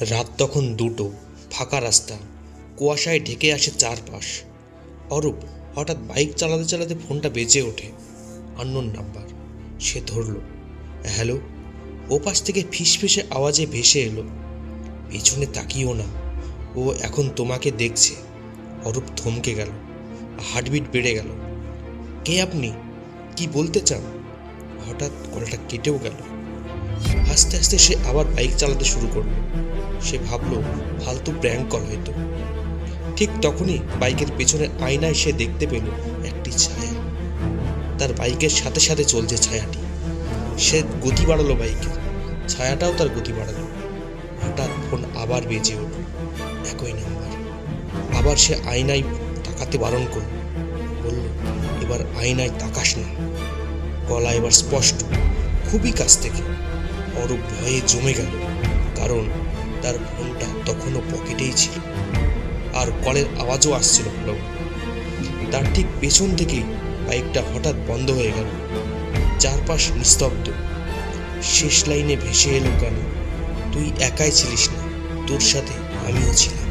রাত তখন দুটো, ফাঁকা রাস্তা, কুয়াশায় ঢেকে আসে চারপাশ। অরূপ হঠাৎ বাইক চালাতে চালাতে ফোনটা বেজে ওঠে। Unknown number. সে ধরল, হ্যালো? ওপাশ থেকে ফিসফিসে আওয়াজে ভেসে এলো, পেছনে তাকিও না, ও এখন তোমাকে দেখছে। অরূপ থমকে গেল, হার্টবিট বেড়ে গেল, কে আপনি? কি বলতে চান? হঠাৎ কলটা কেটেও গেল। আস্তে আস্তে সে আবার বাইক চালাতে শুরু করল। সে ভাবলো, ফালতু প্র্যাঙ্ক কল হয়তো। ঠিক তখনই বাইকের পেছনে আয়নায় সে দেখতে পেল একটি ছায়া। তার বাইকের সাথে সাথে চলছে ছায়াটি। সে গতি বাড়ালো বাইকের ছায়াটাও তার গতি বাড়ালো। হঠাৎ ফোন আবার বেজে উঠল। একই নাম্বার আবার সে আয়নায় তাকাতে বারণ করল। বলল, এবার আয়নায় তাকাস না। গলা এবার স্পষ্ট। খুবই কাছ থেকে। অরূপ ভয়ে জমে গেল। কারণ তার ফোনটা তখনও পকেটেই ছিল। আর কলের আওয়াজও আসছিল ভালো। তার ঠিক পেছন থেকে বাইকটা হঠাৎ বন্ধ হয়ে গেল। চারপাশ নিস্তব্ধ। শেষ লাইনে ভেসে এলো কেন, তুই একাই ছিলিস না, তোর সাথে আমিও ছিলাম।